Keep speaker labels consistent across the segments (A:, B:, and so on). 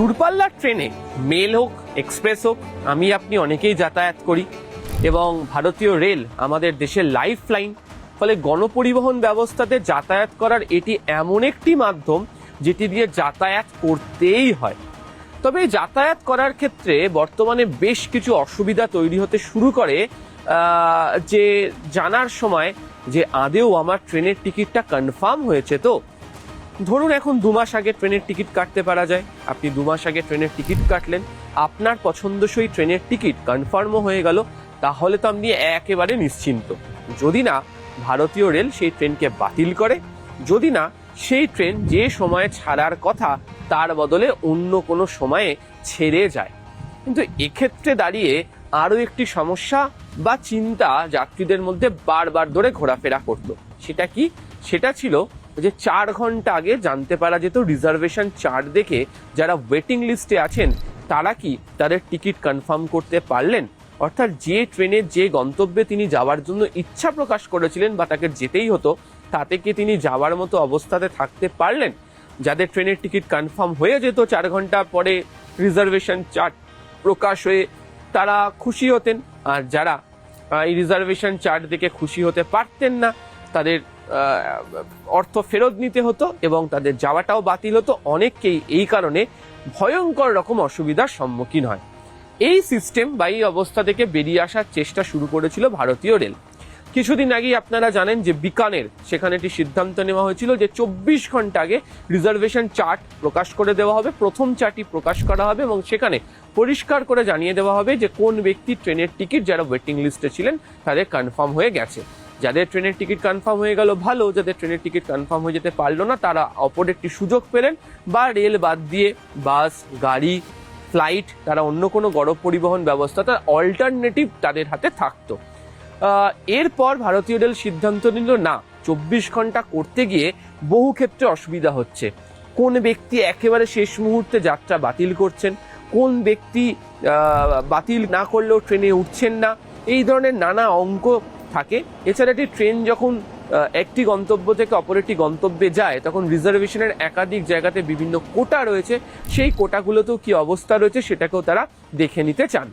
A: দূরপাল্লার ট্রেনে, মেল হোক, এক্সপ্রেস হোক, আমি আপনি অনেকেই যাতায়াত করি এবং ভারতীয় রেল আমাদের দেশের লাইফ লাইন ফলে গণপরিবহন ব্যবস্থাতে যাতায়াত করার এটি এমন একটি মাধ্যম যেটি দিয়ে যাতায়াত করতেই হয়। তবে যাতায়াত করার ক্ষেত্রে বর্তমানে বেশ কিছু অসুবিধা তৈরি হতে শুরু করে যে জানার সময় যে আদেও আমার ট্রেনের টিকিটটা কনফার্ম হয়েছে তো। ধরুন এখন দু মাস আগে ট্রেনের টিকিট কাটতে পারা যায়। আপনি দু মাস আগে ট্রেনের টিকিট কাটলেন, আপনার পছন্দসই ট্রেনের টিকিট কনফার্মও হয়ে গেল, তাহলে তো আপনি একেবারে নিশ্চিন্ত। যদি না, ভারতীয় রেল সেই ট্রেনকে বাতিল করে, যদি না, সেই ট্রেন যে সময়ে ছাড়ার কথা, তার বদলে অন্য কোনো সময়ে ছেড়ে যায়। কিন্তু এক্ষেত্রে দাঁড়িয়ে আরও একটি সমস্যা বা চিন্তা যাত্রীদের মধ্যে বারবার ধরে ঘোরাফেরা করতো সেটা কি? সেটা ছিল যে চার ঘণ্টা আগে জানতে পারা যেত রিজার্ভেশন চার্ট দেখে যারা ওয়েটিং লিস্টে আছেন, তারা কি তাদের টিকিট কনফার্ম করতে পারলেন? অর্থাৎ যে ট্রেনে যে গন্তব্যে তিনি যাওয়ার জন্য ইচ্ছা প্রকাশ করেছিলেন বা তাকে যেতেই হতো, তাতে কি তিনি যাওয়ার মতো অবস্থাতে থাকতে পারলেন? যাদের ট্রেনের টিকিট কনফার্ম হয়ে যেত চার ঘণ্টা পরে রিজার্ভেশন চার্ট প্রকাশ হয়ে তারা খুশি হতেন। আর যারা এই রিজার্ভেশন চার্ট দেখে খুশি হতে পারতেন না তাদের অর্থ ফেরত নিতে হতো এবং তাদের যাওয়াটাও বাতিল হতো। অনেককেই এই কারণে ভয়ঙ্কর রকম অসুবিধার সম্মুখীন হয়। এই সিস্টেম বা এই অবস্থা থেকে বেরিয়ে আসার চেষ্টা শুরু করেছিল ভারতীয় রেল। কিছুদিন আগেই আপনারা জানেন যে বিকানের সেখানে একটি সিদ্ধান্ত নেওয়া হয়েছিল যে চব্বিশ ঘণ্টা আগে রিজার্ভেশন চার্ট প্রকাশ করে দেওয়া হবে, প্রথম চার্টই প্রকাশ করা হবে এবং সেখানে পরিষ্কার করে জানিয়ে দেওয়া হবে যে কোন ব্যক্তি ট্রেনের টিকিট, যারা ওয়েটিং লিস্টে ছিলেন, তাদের কনফার্ম হয়ে গেছে। যাদের ট্রেনের টিকিট কনফার্ম হয়ে গেল ভালো, যাদের ট্রেনের টিকিট কনফার্ম হয়ে যেতে পারল না, তারা অপর একটি সুযোগ পেলেন। বা রেল বাদ দিয়ে বাস, গাড়ি, ফ্লাইট, তারা অন্য কোনো গড় পরিবহন ব্যবস্থা, তার অল্টারনেটিভ তাদের হাতে থাকতো। এরপর ভারতীয় রেল সিদ্ধান্ত নিল, না, চব্বিশ ঘণ্টা করতে গিয়ে বহু ক্ষেত্রে অসুবিধা হচ্ছে। কোন ব্যক্তি একেবারে শেষ মুহূর্তে যাত্রা বাতিল করছেন, কোন ব্যক্তি বাতিল না করলেও ট্রেনে উঠছেন না, এই ধরনের নানা অঙ্ক থাকে। এছাড়া একটি ট্রেন যখন একটি গন্তব্য থেকে অপর একটি গন্তব্যে যায়, তখন রিজার্ভেশনের একাধিক জায়গাতে বিভিন্ন কোটা রয়েছে। সেই কোটাগুলোতেও কি অবস্থা রয়েছে সেটাকেও তারা দেখে নিতে চান।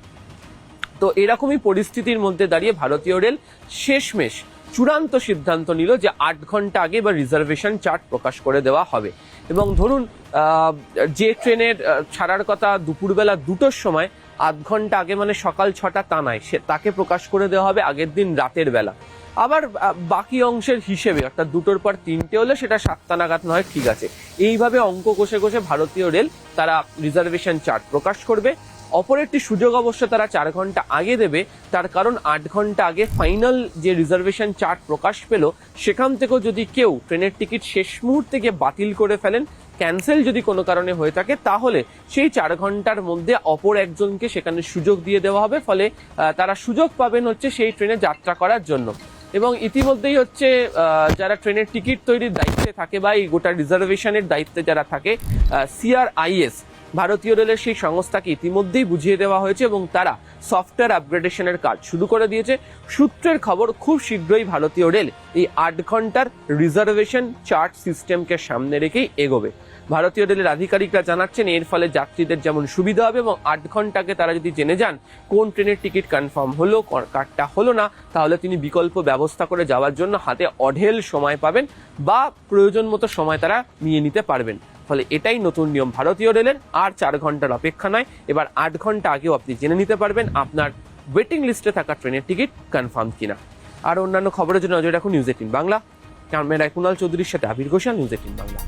A: তো এরকমই পরিস্থিতির মধ্যে দাঁড়িয়ে ভারতীয় রেল শেষমেশ চূড়ান্ত সিদ্ধান্ত নিল যে আট ঘণ্টা আগে বা রিজার্ভেশন চার্ট প্রকাশ করে দেওয়া হবে। এবং ধরুন যে ট্রেনের ছাড়ার কথা দুপুরবেলা দুটোর সময় আধ ঘণ্টা আগে মানে সকাল ছটা তা নয় সে তাকে প্রকাশ করে দেওয়া হবে আগের দিন রাতের বেলা। আবার বাকি অংশের হিসেবে, অর্থাৎ দুটোর পর তিনটে হলে সেটা সাতটা নাগাদ নয়, ঠিক আছে। এইভাবে অঙ্ক কষে কষে ভারতীয় রেল তারা রিজার্ভেশন চার্ট প্রকাশ করবে। অপর একটি সুযোগ অবশ্য তারা চার ঘণ্টা আগে দেবে, তার কারণ আট ঘণ্টা আগে ফাইনাল যে রিজার্ভেশন চার্ট প্রকাশ পেল, সেখান থেকেও যদি কেউ ট্রেনের টিকিট শেষ মুহূর্তে গিয়ে বাতিল করে ফেলেন, ক্যান্সেল যদি কোনো কারণে হয়ে থাকে, তাহলে সেই চার ঘণ্টার মধ্যে অপর একজনকে সেখানে সুযোগ দিয়ে দেওয়া হবে। ফলে তারা সুযোগ পাবেন হচ্ছে সেই ট্রেনে যাত্রা করার জন্য। এবং ইতিমধ্যেই হচ্ছে যারা ট্রেনের টিকিট তৈরির দায়িত্বে থাকে বা এই গোটা রিজার্ভেশনের দায়িত্বে যারা থাকে সিআরআইএস ভারতীয় রেলের সেই সংস্থাকে ইতিমধ্যেই বুঝিয়ে দেওয়া হয়েছে এবং তারা সফটওয়্যার আপগ্রেডেশনের কাজ শুরু করে দিয়েছে। সূত্রের খবর, খুব শীঘ্রই ভারতীয় রেল এই আট ঘণ্টার রিজার্ভেশন চার্ট সিস্টেমকে সামনে রেখেই এগোবে। ভারতীয় রেলের আধিকারিকরা জানাচ্ছেন, এর ফলে যাত্রীদের যেমন সুবিধা হবে এবং আট ঘন্টাকে তারা যদি জেনে যান, কোন ট্রেনের টিকিট কনফার্ম হলো ক- কারটা হলো না, তাহলে তিনি বিকল্প ব্যবস্থা করে যাওয়ার জন্য হাতে অঢেল সময় পাবেন বা প্রয়োজন মতো সময় তারা নিয়ে নিতে পারবেন। ফলে এটাই নতুন নিয়ম। ভারতীয় রেলের আর চার ঘণ্টার অপেক্ষা নয়। এবার আট ঘণ্টা আগেও আপনি জেনে নিতে পারবেন আপনার ওয়েটিং লিস্টে থাকা ট্রেনের টিকিট কনফার্ম কিনা। আর অন্যান্য খবরের জন্য নজর রাখুন নিউজ এইটিন বাংলা। ক্যামেরায় কুণাল চৌধুরীর সাথে আবির ঘোষাল নিউজ এইটিন বাংলা।